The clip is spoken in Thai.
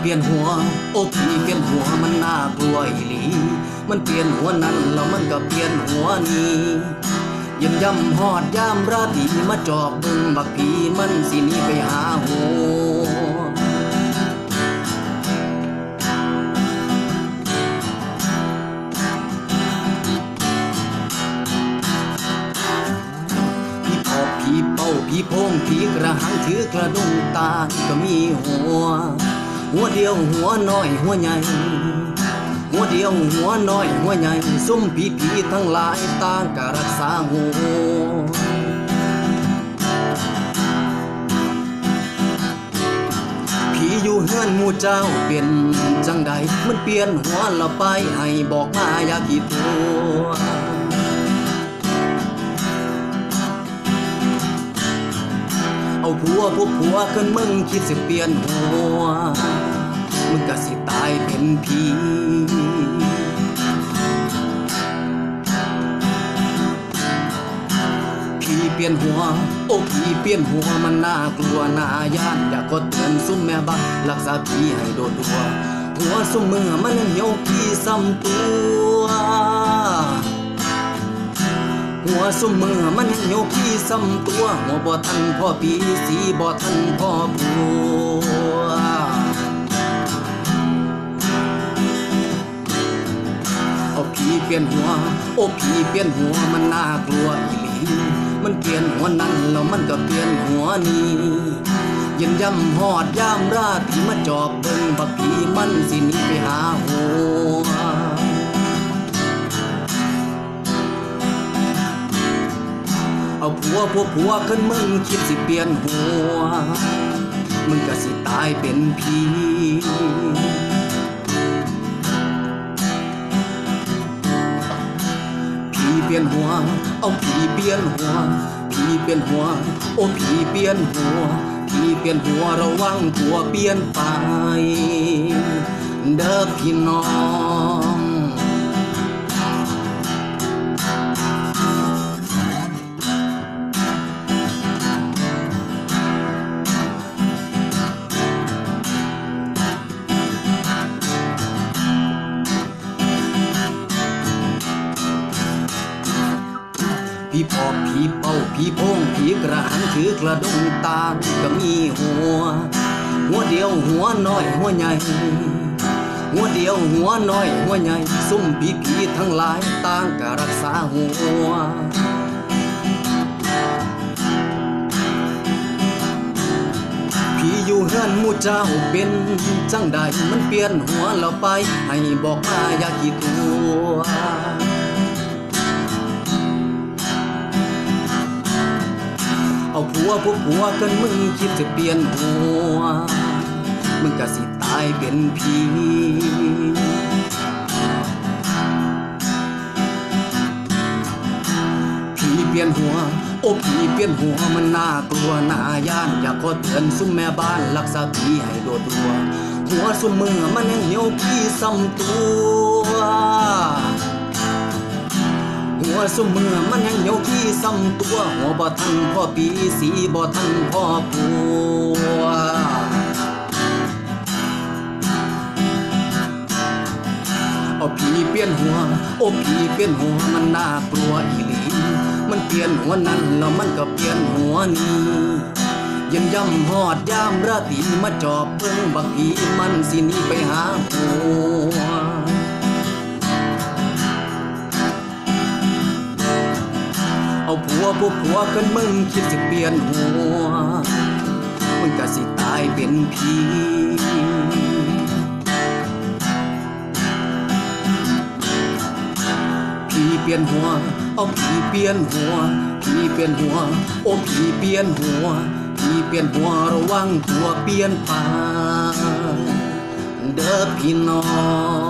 เปลี่ยนหัว โอ้ผีเปลี่ยนหัวมันน่ากลัวอีหลี มันเปลี่ยนหัวนั้นแล้วมันก็เปลี่ยนหัวนี้ยำยำหอดยามราตรีมาจอบเบิ่งบักผีมันสินีไปหาหัวผีปอบผีเป้าผีโพงผีกระหังถือกระดงตาก็มีหัว หัวเดียวหัวน้อยหัวใหญ่ หัวเดียวหัวน้อยหัวใหญ่ซุ่มผีผีทั้งหลายต่างก็รักษาหัวผีอยู่เฮือนหมู่เจ้าเป็นจังใดมันเปลี่ยนหัวเราไปให้บอกมาอย่าคิดตัว ผัวพวกผัวกันมึงคิดสิเปลี่ยนหัว มึงก็สิตายเป็นผีผีเปลี่ยนหัว โอ้ผีเปลี่ยนหัวมันน่ากลัวน่าย่านอยากกดเตือนซุ่มแม่บ้ารักษาผีให้โดดดัวหัวซุ่มมือมันเหี่ยวผีซ้ำตัว หัวซุมมือมันโยกขี้ซ้ำตัว หัวบ่ทันพ่อปีสีบ่ทันพ่อผัวเอาผีเปลี่ยนหัว โอ้ผีเปลี่ยนหัวมันน่ากลัวอีหลีมันเปลี่ยนหัวนั้นแล้วมันก็เปลี่ยนหัวนี้เย็นย่ำหอดยามราตีมาจอบเบิ่งบักผีมันสินีไปหาหัว เอาผัวพวผัวขึ้นมึงคิดสิเปลี่ยนหัว มึงก็สิตายเป็นผีผีเปลี่ยนหัว เอาผีเปลี่ยนหัวผีเปลี่ยนหัว โอ้ผีเปลี่ยนหัวผีเปลี่ยนหัวระวังตัวเปลี่ยนไป เด้อพี่น้อง ปอบผีเป้าผีโพงผีกระหังถือกระดงตาก็มีหัว หัวเดียวหัวน้อยหัวใหญ่ หัวเดียวหัวน้อยหัวใหญ่ ซุ่มผีผีทั้งหลายต่างก็รักษาหัวผีอยู่เฮือนหมู่เจ้าเป็นจังใดมันเปลี่ยนหัวเราไป ให้บอกมาอย่าคิดตัว เอาผัวพวกผัวกันมึงคิดจะเปลี่ยนหัว มึงก็สิตายเป็นผีผีเปลี่ยนหัว โอ้ผีเปลี่ยนหัวมันน่ากลัวน่าย่าน อยากขอเตือนซุ่มแม่บ้านรักษาผีให้โดดดัว หัวซุ่มมือมันยังเหี่ยวพี่ซ้ำตัว หัวซุมมือมันยังเหี่ยวขี้ซ้ำตัว หัวบ่ทันพ่อปีสีบ่ทันพ่อผัวเอาผีเปลี่ยนหัว โอ้ผีเปลี่ยนหัวมันน่ากลัวอีหลี มันเปลี่ยนหัวนั้นแล้วมันก็เปลี่ยนหัวนี้ย็นย่ำหอดยามราตรีมาจอบเบิ่งบักผีมันสินีไปหาหัว วัวพวกผัวกันมึงคิดจะเปลี่ยนหัวมึงก็สิตายเป็นผีผีเปลี่ยนหัวเอาผีเปลี่ยนหัวผีเปลี่ยนหัวโอ้ผีเปลี่ยนหัวผีเปลี่ยนหัวระวังตัวเปลี่ยนไปเด้อพี่น้อง